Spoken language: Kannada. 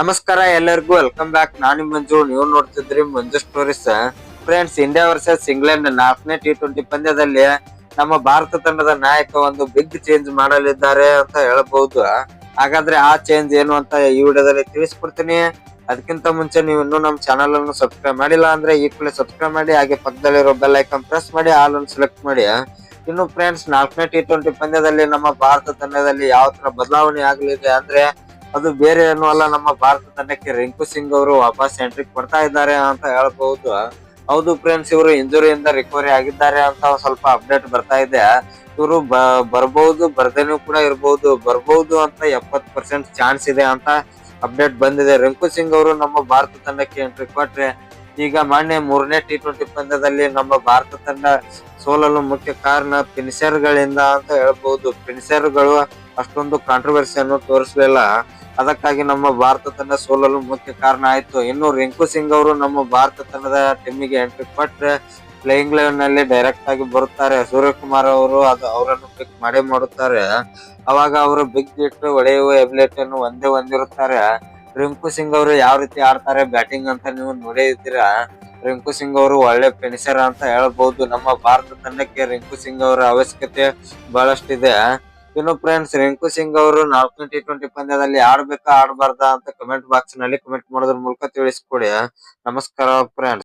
ನಮಸ್ಕಾರ ಎಲ್ಲರಿಗೂ ವೆಲ್ಕಮ್ ಬ್ಯಾಕ್ ನಾನು ಮಂಜು, ನೀವು ನೋಡ್ತಿದ್ರಿ Manju stories friends India versus England ನಾಲ್ಕನೇ ಟಿ ಟ್ವೆಂಟಿ ಪಂದ್ಯದಲ್ಲಿ ನಮ್ಮ ಭಾರತ ತಂಡದ ನಾಯಕ ಒಂದು ಬಿಗ್ ಚೇಂಜ್ ಮಾಡಲಿದ್ದಾರೆ ಅಂತ ಹೇಳಬಹುದು ಹಾಗಾದ್ರೆ ಆ ಚೇಂಜ್ ಏನು ಅಂತ ಈ ವಿಡಿಯೋದಲ್ಲಿ ತಿಳಿಸ್ಕೊಡ್ತೀನಿ. ಅದಕ್ಕಿಂತ ಮುಂಚೆ ನೀವು ಇನ್ನೂ ನಮ್ಮ ಚಾನಲ್ ಅನ್ನು ಸಬ್ಸ್ಕ್ರೈಬ್ ಮಾಡಿಲ್ಲ ಅಂದ್ರೆ ಈ ಕೂಡಲೇ ಸಬ್ಸ್ಕ್ರೈಬ್ ಮಾಡಿ, ಹಾಗೆ ಪಕ್ಕದಲ್ಲಿರೋ ಬೆಲ್ ಐಕನ್ ಪ್ರೆಸ್ ಮಾಡಿ ಆಲ್ ಅನ್ನು ಸೆಲೆಕ್ಟ್ ಮಾಡಿ. ಇನ್ನು ಫ್ರೆಂಡ್ಸ್ ನಾಲ್ಕನೇ ಟಿ ಟ್ವೆಂಟಿ ಪಂದ್ಯದಲ್ಲಿ ನಮ್ಮ ಭಾರತ ತಂಡದಲ್ಲಿ ಯಾವ ತರ ಬದಲಾವಣೆ ಆಗಲಿದೆ ಅಂದ್ರೆ ಅದು ಬೇರೆ ಏನು ಅಲ್ಲ ನಮ್ಮ ಭಾರತ ತಂಡಕ್ಕೆ ರಿಂಕು ಸಿಂಗ್ ಅವರು ವಾಪಸ್ ಎಂಟ್ರಿ ಕೊಡ್ತಾ ಇದ್ದಾರೆ ಅಂತ ಹೇಳ್ಬಹುದು ಹೌದು ಫ್ರೆಂಡ್ಸ್ ಇವರು ಇಂಜುರಿಯಿಂದ ರಿಕವರಿ ಆಗಿದ್ದಾರೆ ಅಂತ ಸ್ವಲ್ಪ ಅಪ್ಡೇಟ್ ಬರ್ತಾ ಇದೆ. ಇವರು ಬರ್ಬಹುದು ಬರ್ದೇನೂ ಕೂಡ ಇರಬಹುದು ಬರ್ಬಹುದು ಅಂತ ಎಪ್ಪತ್ ಪರ್ಸೆಂಟ್ ಚಾನ್ಸ್ ಇದೆ ಅಂತ ಅಪ್ಡೇಟ್ ಬಂದಿದೆ. ರಿಂಕು ಸಿಂಗ್ ಅವರು ನಮ್ಮ ಭಾರತ ತಂಡಕ್ಕೆ ಎಂಟ್ರಿ ಕೊಟ್ರೆ, ಈಗ ಮೊನ್ನೆ ಮೂರನೇ ಟಿ ಟ್ವೆಂಟಿ ಪಂದ್ಯದಲ್ಲಿ ನಮ್ಮ ಭಾರತ ತಂಡ ಸೋಲಲು ಮುಖ್ಯ ಕಾರಣ ಫಿನಿಷರ್ ಗಳಿಂದ ಅಂತ ಹೇಳ್ಬಹುದು ಫಿನಿಷರ್ಗಳು ಅಷ್ಟೊಂದು ಕಾಂಟ್ರವರ್ಸಿಯನ್ನು ತೋರಿಸಲಿಲ್ಲ. ಅದಕ್ಕಾಗಿ ನಮ್ಮ ಭಾರತ ತಂಡ ಸೋಲಲು ಮುಖ್ಯ ಕಾರಣ ಆಯಿತು. ಇನ್ನು ರಿಂಕು ಸಿಂಗ್ ಅವರು ನಮ್ಮ ಭಾರತ ತಂಡದ ಟೀಮಿಗೆ ಎಂಟ್ರಿ ಕೊಟ್ಟರೆ ಪ್ಲೇಯಿಂಗ್ ಲೆವೆನ್ನಲ್ಲಿ ಡೈರೆಕ್ಟ್ ಆಗಿ ಬರುತ್ತಾರೆ. ಸೂರ್ಯಕುಮಾರ್ ಅವರು ಅದು ಅವರನ್ನು ಪಿಕ್ ಮಾಡಿ ಮಾಡುತ್ತಾರೆ. ಅವಾಗ ಅವರು ಬಿಗ್ ಹಿಟ್ ಹೊಡೆಯುವ ಎಬಿಲಿಟಿ ಅನ್ನು ಒಂದೇ ಹೊಂದಿರುತ್ತಾರೆ. ರಿಂಕು ಸಿಂಗ್ ಅವರು ಯಾವ ರೀತಿ ಆಡ್ತಾರೆ ಬ್ಯಾಟಿಂಗ್ ಅಂತ ನೀವು ನೋಡಿದ್ದೀರಾ ರಿಂಕು ಸಿಂಗ್ ಅವರು ಒಳ್ಳೆ ಫಿನಿಷರ್ ಅಂತ ಹೇಳ್ಬಹುದು ನಮ್ಮ ಭಾರತ ತಂಡಕ್ಕೆ ರಿಂಕು ಸಿಂಗ್ ಅವರ ಅವಶ್ಯಕತೆ ಬಹಳಷ್ಟಿದೆ. ಇನ್ನು ಫ್ರೆಂಡ್ಸ್ ರಿಂಕು ಸಿಂಗ್ ಅವರು ನಾಲ್ಕನೇ ಟಿ ಟ್ವೆಂಟಿ ಪಂದ್ಯದಲ್ಲಿ ಆಡ್ಬೇಕಾ, ಆಡ್ಬಾರ್ದಾ ಅಂತ ಕಮೆಂಟ್ ಬಾಕ್ಸ್ನಲ್ಲಿ ಕಮೆಂಟ್ ಮಾಡೋದ್ರ ಮೂಲಕ ತಿಳಿಸ್ಕೊಡಿ ನಮಸ್ಕಾರ ಫ್ರೆಂಡ್ಸ್